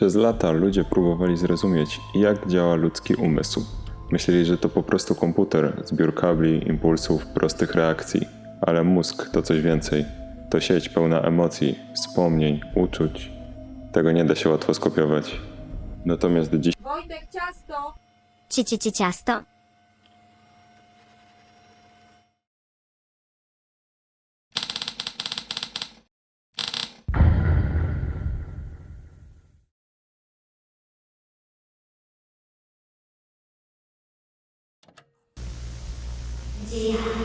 Przez lata ludzie próbowali zrozumieć, jak działa ludzki umysł. Myśleli, że to po prostu komputer, zbiór kabli, impulsów, prostych reakcji. Ale mózg to coś więcej. To sieć pełna emocji, wspomnień, uczuć. Tego nie da się łatwo skopiować. Natomiast dziś Wojtek, ciasto! Ci, ci, ci, ciasto. Yeah.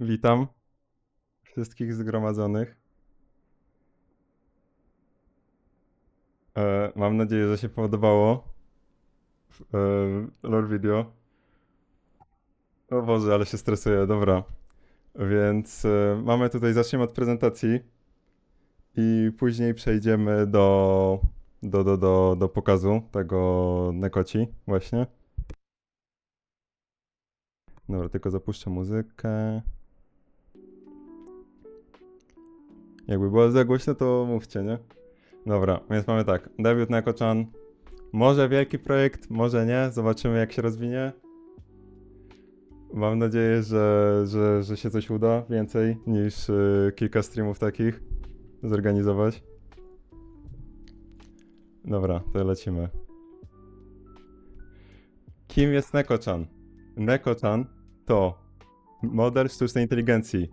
Witam wszystkich zgromadzonych. E, mam nadzieję, że się podobało e, lore video. O Boże, ale się stresuję, dobra. Więc e, mamy tutaj, zaczniemy od prezentacji i później przejdziemy do, do, do, do, do pokazu tego Nekoci właśnie. Dobra, tylko zapuszczę muzykę. Jakby było za głośno, to mówcie, nie? Dobra, więc mamy tak. Debiut na Kochan. Może wielki projekt, może nie. Zobaczymy, jak się rozwinie. Mam nadzieję, że, że, że się coś uda więcej niż y, kilka streamów takich zorganizować. Dobra, to lecimy. Kim jest Nekochan? Nekochan to model sztucznej inteligencji.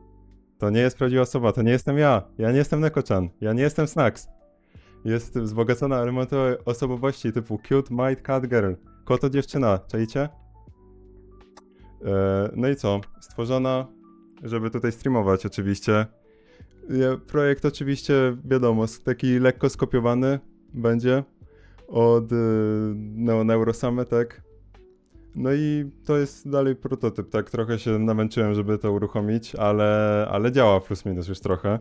To nie jest prawdziwa osoba, to nie jestem ja. Ja nie jestem Nekochan, ja nie jestem Snax. Jest wzbogacona elementem osobowości typu cute, might, cat, girl. Koto dziewczyna, czajcie? E, no i co? Stworzona, żeby tutaj streamować oczywiście. Je- Projekt oczywiście, wiadomo, taki lekko skopiowany będzie od y, Neo Neurosamy, tak? No i to jest dalej prototyp, tak? Trochę się namęczyłem, żeby to uruchomić, ale, ale działa plus minus już trochę.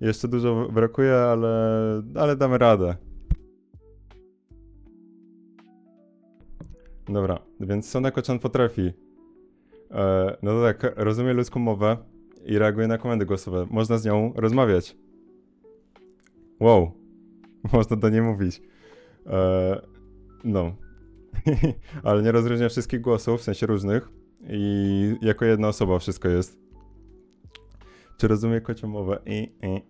Jeszcze dużo brakuje, ale, ale damy radę. Dobra, więc Soneko-chan potrafi. E, no to tak, rozumie ludzką mowę i reaguje na komendy głosowe. Można z nią rozmawiać. Wow, można do niej mówić. E, no, ale nie rozróżnia wszystkich głosów, w sensie różnych. I jako jedna osoba wszystko jest. Czy rozumie kocią mowę? I, i.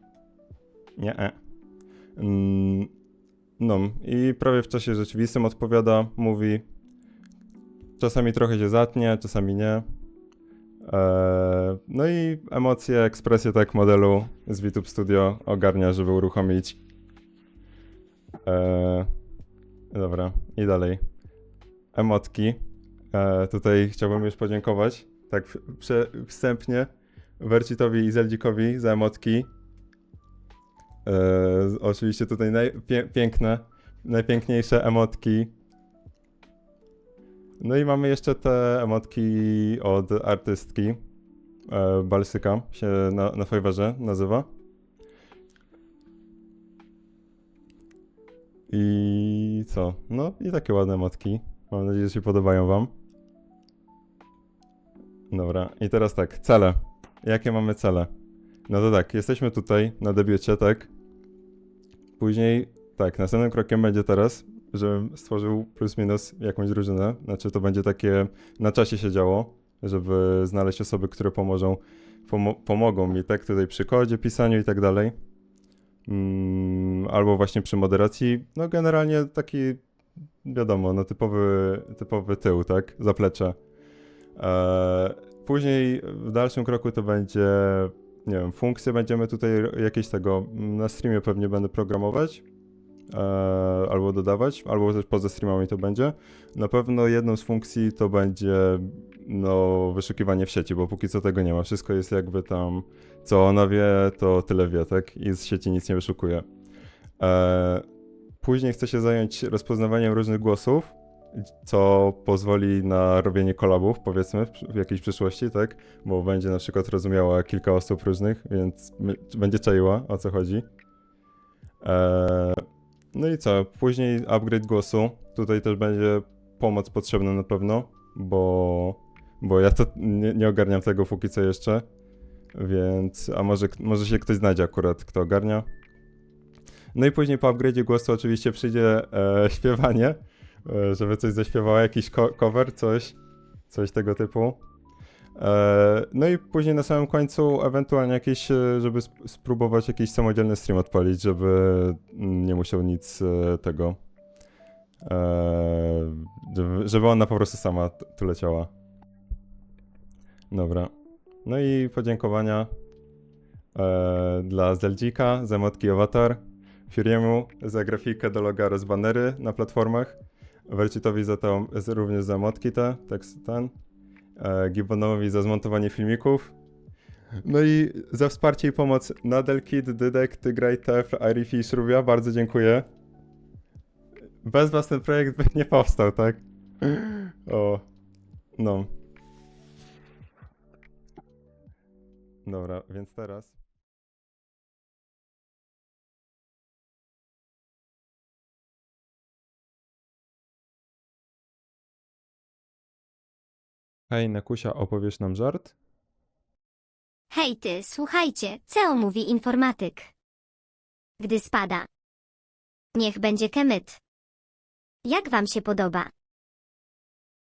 Nie. E. Mm, no, i prawie w czasie rzeczywistym odpowiada, mówi. Czasami trochę się zatnie, czasami nie. Eee, no i emocje, ekspresję tak modelu z VTube Studio ogarnia, żeby uruchomić. Eee, dobra, i dalej emotki. E, tutaj chciałbym już podziękować tak prze, wstępnie Wercitowi i Zeldikowi za emotki. E, oczywiście tutaj naj, pie, najpiękniejsze emotki. No i mamy jeszcze te emotki od artystki. E, Balsyka się na, na nazywa. I co? No i takie ładne emotki. Mam nadzieję, że się podobają wam. Dobra, i teraz tak, cele. Jakie mamy cele? No to tak, jesteśmy tutaj na debiucie, tak? Później, tak, następnym krokiem będzie teraz, żebym stworzył plus minus jakąś drużynę. Znaczy to będzie takie, na czasie się działo, żeby znaleźć osoby, które pomożą, pomo pomogą mi, tak? Tutaj przy kodzie, pisaniu i tak dalej. Mm, albo właśnie przy moderacji. No generalnie taki wiadomo, no typowy, typowy tył, tak? Zaplecze. Eee, później w dalszym kroku to będzie, nie wiem, funkcje będziemy tutaj jakieś tego, na streamie pewnie będę programować. E, albo dodawać, albo też poza streamami to będzie. Na pewno jedną z funkcji to będzie no, wyszukiwanie w sieci, bo póki co tego nie ma. Wszystko jest jakby tam, co ona wie, to tyle wie, tak? I z sieci nic nie wyszukuje. E, później chcę się zająć rozpoznawaniem różnych głosów, co pozwoli na robienie kolabów, powiedzmy, w, jakiejś przyszłości, tak? Bo będzie na przykład rozumiała kilka osób różnych, więc będzie czaiła, o co chodzi. E, no i co? Później upgrade głosu. Tutaj też będzie pomoc potrzebna na pewno, bo, bo ja to nie, nie ogarniam tego póki co jeszcze. Więc, a może, może się ktoś znajdzie akurat, kto ogarnia. No i później po upgrade'zie głosu oczywiście przyjdzie e, śpiewanie, e, żeby coś zaśpiewała, jakiś cover, coś, coś tego typu. E, no i później na samym końcu ewentualnie jakieś, e, żeby sp- spróbować jakiś samodzielny stream odpalić, żeby nie musiał nic e, tego, żeby, ona po prostu sama tu leciała. Dobra. No i podziękowania dla Zeldzika za emotki Avatar, Furiemu za grafikę do loga oraz banery na platformach, Vercitowi za to również za emotki te, tekst ten, e, Gibbonowi za zmontowanie filmików, no i za wsparcie i pomoc Nadel Kid, Dydek, Tygraj, Tefl, Irifish, Rubia, bardzo dziękuję. Bez was ten projekt by nie powstał, tak? O, no. Dobra, więc teraz. Hej, Nekusia, opowiesz nam żart? Hej ty, słuchajcie, co mówi informatyk? Gdy spada. Niech będzie kemyt. Jak wam się podoba?